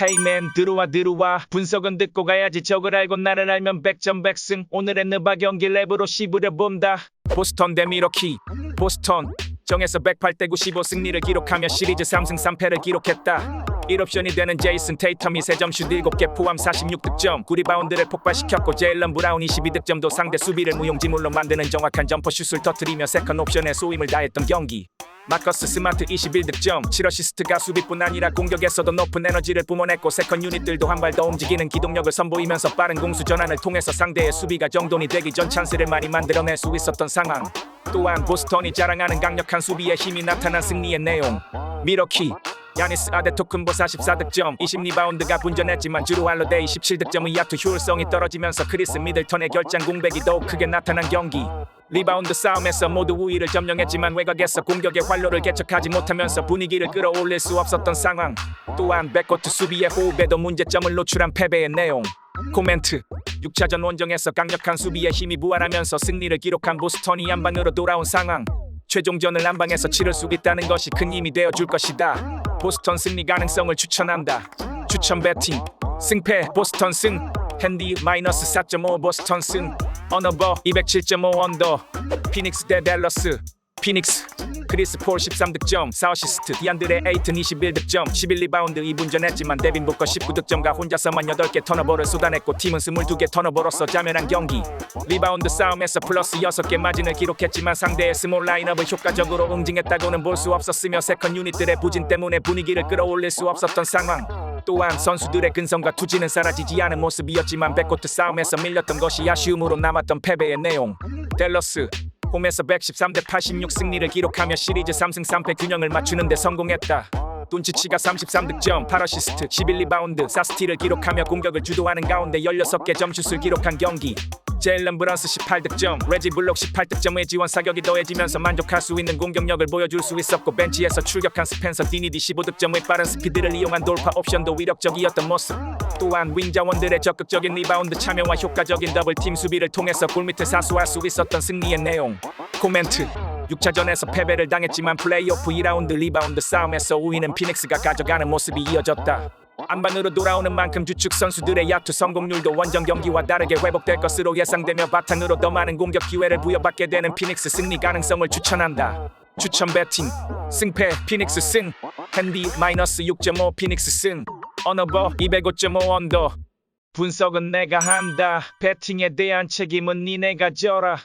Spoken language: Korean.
헤이맨 들어와 들어와. 분석은 듣고 가야지. 적을 알고 나를 알면 백전백승. 오늘의 느바 경기 랩으로 씹으려 본다. 보스턴 대 미러키. 보스턴. 정에서 108대 95 승리를 기록하며 시리즈 3승 3패를 기록했다 1옵션이 되는 제이슨 테이텀이 3점 슛 7개 포함 46득점. 9리바운드를 폭발시켰고 제일런 브라운 22득점도 상대 수비를 무용지물로 만드는 정확한 점퍼슛을 터뜨리며 세컨 옵션에 소임을 다했던 경기. 마커스 스마트 21득점 7어시스트가 수비뿐 아니라 공격에서도 높은 에너지를 뿜어냈고 세컨 유닛들도 한 발 더 움직이는 기동력을 선보이면서 빠른 공수 전환을 통해서 상대의 수비가 정돈이 되기 전 찬스를 많이 만들어낼 수 있었던 상황. 또한 보스턴이 자랑하는 강력한 수비의 힘이 나타난 승리의 내용. 미러키 야니스 아데토쿤보 44득점. 20리바운드가 분전했지만 주로 할로데이 17득점의 야투 효율성이 떨어지면서 크리스 미들턴의 결장 공백이 더욱 크게 나타난 경기. 리바운드 싸움에서 모두 우위를 점령했지만 외곽에서 공격의 활로를 개척하지 못하면서 분위기를 끌어올릴 수 없었던 상황. 또한 백코트 수비의 호흡에도 문제점을 노출한 패배의 내용. 코멘트. 6차전 원정에서 강력한 수비의 힘이 부활하면서 승리를 기록한 보스턴이 한방으로 돌아온 상황. 최종전을 한방에서 치를 수 있다는 것이 큰 힘이 되어 줄 것이다 보스턴 승리 가능성을 추천한다. 추천 배팅 승패 보스턴 승. 핸디 마이너스 4.5 보스턴 승. 어너버 207.5 언더. 피닉스 대 댈러스 피닉스 크리스 폴 13득점 4어시스트 디안드레 에이튼 21득점 11리바운드 2분 전했지만 데빈 부커 19득점과 혼자서만 8개 턴오버를 쏟아냈고 팀은 22개 턴오버로서 자멸한 경기. 리바운드 싸움에서 플러스 6개 마진을 기록했지만 상대의 스몰 라인업을 효과적으로 응징했다고는 볼 수 없었으며 세컨 유닛들의 부진 때문에 분위기를 끌어올릴 수 없었던 상황. 또한 선수들의 근성과 투지는 사라지지 않은 모습이었지만 백코트 싸움에서 밀렸던 것이 아쉬움으로 남았던 패배의 내용. 댈러스 홈에서 113대 86 승리를 기록하며 시리즈 3승 3패 균형을 맞추는 데 성공했다. 돈치치가 33득점, 8어시스트, 11리바운드, 4스틸을 기록하며 공격을 주도하는 가운데 16개 점슛을 기록한 경기. 제일런 브런스 18득점, 레지 블록 18득점의 지원 사격이 더해지면서 만족할 수 있는 공격력을 보여줄 수 있었고 벤치에서 출격한 스펜서 디니디 15득점의 빠른 스피드를 이용한 돌파 옵션도 위력적이었던 모습. 또한 윙 자원들의 적극적인 리바운드 참여와 효과적인 더블팀 수비를 통해서 골밑을 사수할 수 있었던 승리의 내용. 코멘트 6차전에서 패배를 당했지만 플레이오프 2라운드 리바운드 싸움에서 우위는 피닉스가 가져가는 모습이 이어졌다. 안반으로 돌아오는 만큼 주축 선수들의 야투 성공률도 원정 경기와 다르게 회복될 것으로 예상되며 바탕으로 더 많은 공격 기회를 부여받게 되는 피닉스 승리 가능성을 추천한다. 추천 배팅 승패 피닉스 승. 핸디 마이너스 6.5 피닉스 승. 어너버 205.5 언더. 분석은 내가 한다. 배팅에 대한 책임은 니네가 져라